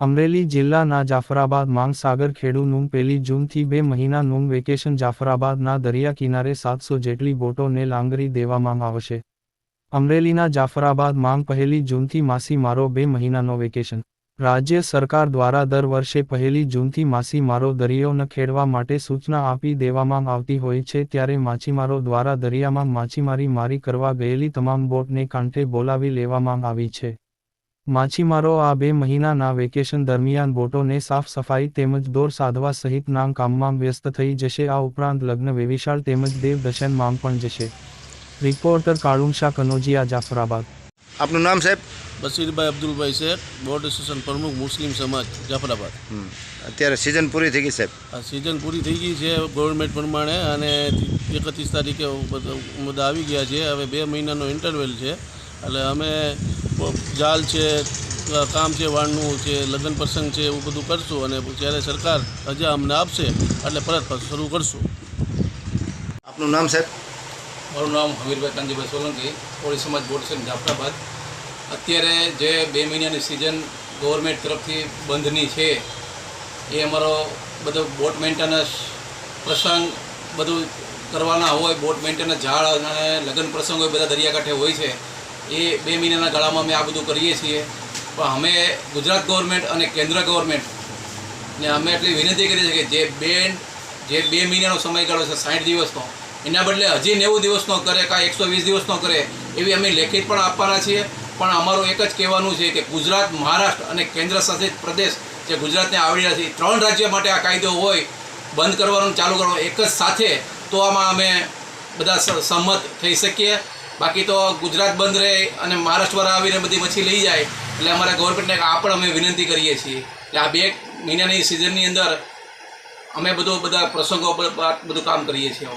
અમરેલી જિલ્લાના જાફરાબાદ માંગસાગર ખેડૂનું પહેલી જૂનથી બે મહિનાનું વેકેશન જાફરાબાદના દરિયા કિનારે સાતસો જેટલી બોટોને લાંગરી દેવામાં આવશે. અમરેલીના જાફરાબાદ માંગ પહેલી જૂનથી માછીમારો બે મહિનાનો વેકેશન. રાજ્ય સરકાર દ્વારા દર વર્ષે પહેલી જૂનથી માછીમારો દરિયો ખેડવા માટે સૂચના આપી દેવામાં આવતી હોય છે ત્યારે માછીમારો દ્વારા દરિયામાં માછીમારી મારી કરવા ગયેલી તમામ બોટને કાંઠે બોલાવી લેવામાં આવી છે. માછીમારો આ બે મહિનાના વેકેશન દરમિયાન બોટોને સાફ સફાઈ તેમજ દોર સાધવા સહિતના કામમાં વ્યસ્ત થઈ જશે. આ ઉપરાંત લગ્ન વેવિશાળ તેમજ દેવદર્શનમાં પણ જશે. રિપોર્ટર કાળુંશા કનોજિયા જાફરાબાદ. આપનું નામ સાહેબ? બશીરભાઈ અબ્દુલભાઈ શેખ બોર્ડ એસોસિએશન પ્રમુખ મુસ્લિમ સમાજ જાફરાબાદ. અત્યારે સિઝન પૂરી થઈ ગઈ સાહેબ? આ સિઝન પૂરી થઈ ગઈ છે ગવર્મેન્ટ પ્રમાણે અને એકત્રીસ તારીખે બધા મુદ્દા આવી ગયા છે. હવે બે મહિનાનો ઇન્ટરવેલ છે. એટલે અમે જાલ છે કામ છે વાળનું છે લગ્ન પ્રસંગ છે એવું બધું કરશું અને જ્યારે સરકાર રજા અમને આપશે એટલે પરત શરૂ કરશું. આપનું નામ સાહેબ? મારું નામ હમીરભાઈ કાંજીભાઈ સોલંકી કોળી સમાજ બોર્ડ છે જાફરાબાદ. અત્યારે જે બે મહિનાની સિઝન ગવર્મેન્ટ તરફથી બંધની છે એ અમારો બધો બોટ મેન્ટેનન્સ પ્રસંગ બધું કરવાના હોય બોટ મેન્ટેનન્સ ઝાડ અને લગ્ન પ્રસંગ હોય બધા દરિયાકાંઠે હોય છે. એ બે મહિનાના ગાળામાં અમે આ બધું કરીએ છીએ. પણ અમે ગુજરાત ગવર્મેન્ટ અને કેન્દ્ર ગવર્મેન્ટ ને અમે એટલી વિનંતી કરી છીએ કે જે બેન જે બે મહિનાનો સમયગાળો છે સાઠ દિવસનો, એના બદલે હજી નેવું દિવસનો કરે કાં એકસો વીસ દિવસનો કરે, એવી અમે લેખિત પણ આપવાના છીએ. પણ અમારું એક જ કહેવાનું છે કે ગુજરાત, મહારાષ્ટ્ર અને કેન્દ્ર શાસિત પ્રદેશ જે ગુજરાતને આવડી રહ્યા છે ત્રણ રાજ્ય માટે આ કાયદો હોય, બંધ કરવાનું ચાલુ કરવાનું એક જ સાથે, તો આમાં અમે બધા સ- સંમત થઈ શકીએ. બાકી તો ગુજરાત બંધ રહે અને મહારાષ્ટ્રવાળા આવીને બધી મચ્છી લઈ જાય, એટલે અમારા ગવર્મેન્ટને આ પણ અમે વિનંતી કરીએ છીએ. એટલે આ બે મહિનાની સિઝનની અંદર અમે બધું બધા પ્રસંગો પર બધું કામ કરીએ છીએ